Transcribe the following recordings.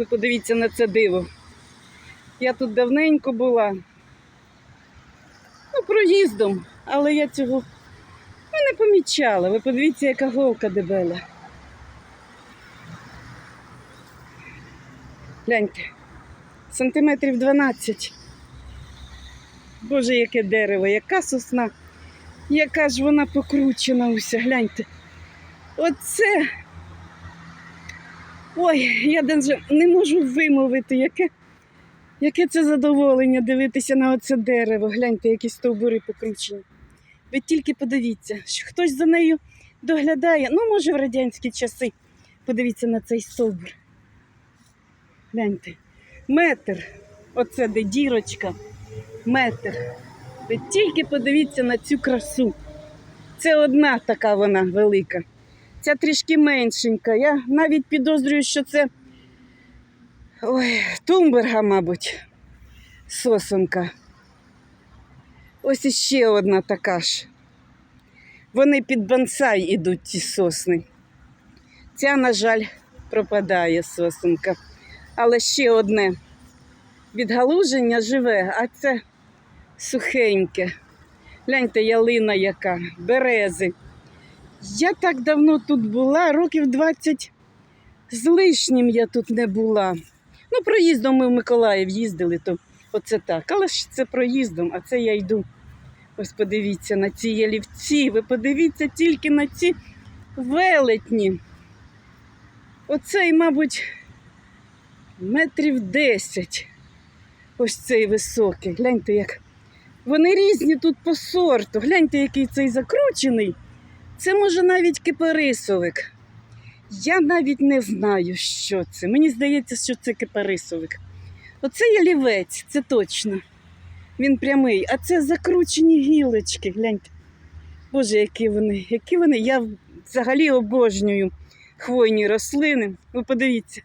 Ви подивіться на це диво. Я тут давненько була. Ну, проїздом, але я цього ну, не помічала. Ви подивіться, яка голка дебеля. Гляньте, сантиметрів 12. Боже, яке дерево, яка сосна, яка ж вона покручена уся, гляньте. Оце. Ой, я даже не можу вимовити, яке, яке це задоволення дивитися на оце дерево. Гляньте, які стовбури покручені. Ви тільки подивіться, що хтось за нею доглядає. Ну, може, в радянські часи. Подивіться на цей стовбур. Гляньте. Метр. Оце де дірочка. Метр. Ви тільки подивіться на цю красу. Це одна така вона велика. Ця трішки меншенька. Я навіть підозрюю, що це ой, тумберга, мабуть, сосонка. Ось іще одна така ж. Вони під бонсай ідуть, ці сосни. Ця, на жаль, пропадає сосенка. Але ще одне відгалуження живе, а це сухеньке. Гляньте, ялина яка, берези. Я так давно тут була, років 20 з лишнім я тут не була. Ну, проїздом ми в Миколаїв їздили, то оце так. Але ж це проїздом, а це я йду. Ось подивіться на ці ялівці. Ви подивіться тільки на ці велетні. Оцей, мабуть, метрів 10. Ось цей високий. Гляньте, як. Вони різні тут по сорту. Гляньте, який цей закручений. Це може навіть кипарисовик. Я навіть не знаю, що це. Мені здається, що це кипарисовик. Оце ялівець, це точно. Він прямий, а це закручені гілочки. Гляньте. Боже, які вони, які вони. Я взагалі обожнюю хвойні рослини. Ви подивіться.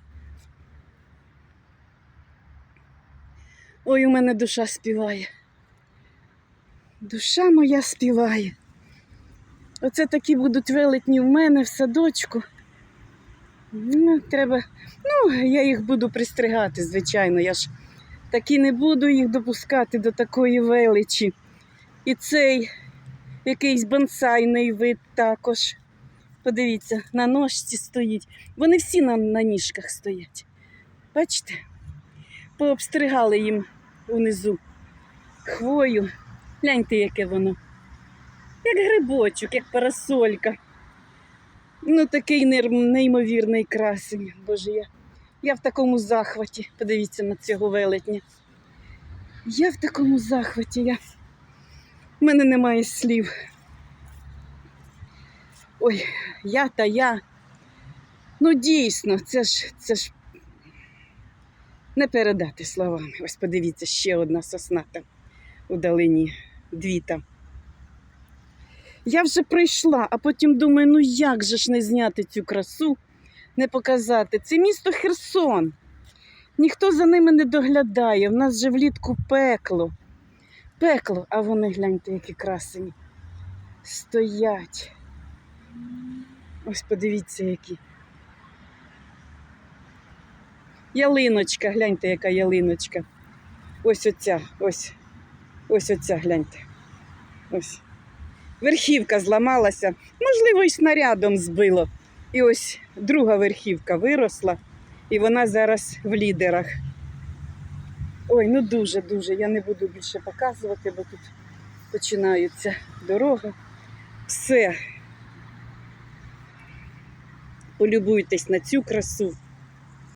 Ой, у мене душа співає. Душа моя співає. Оце такі будуть велетні в мене в садочку. Ну, треба. Ну, я їх буду пристригати, звичайно. Я ж таки не буду їх допускати до такої величі. І цей якийсь бонсайний вид також. Подивіться, на ножці стоїть. Вони всі на, на ніжках стоять. Бачите? Пообстригали їм унизу хвою. Гляньте, яке воно. Як грибочок, як парасолька. Ну, такий неймовірний красень. Боже, я, я в такому захваті. Подивіться на цього велетня. Я в такому захваті. Я... У мене немає слів. Ой, я та я. Ну, дійсно, це ж, це ж не передати словами. Ось подивіться, ще одна сосна там у долині. Дві там. Я вже прийшла, а потім думаю, ну як же ж не зняти цю красу, не показати. Це місто Херсон. Ніхто за ними не доглядає. В нас же влітку пекло. Пекло, а вони гляньте, які красені. Стоять. Ось подивіться, які. Ялиночка, гляньте, яка ялиночка. Ось оця, ось. Ось оця, гляньте. Ось. Верхівка зламалася, можливо, і снарядом збило. І ось друга верхівка виросла, і вона зараз в лідерах. Ой, ну дуже-дуже. Я не буду більше показувати, бо тут починаються дороги. Все. Полюбуйтесь на цю красу.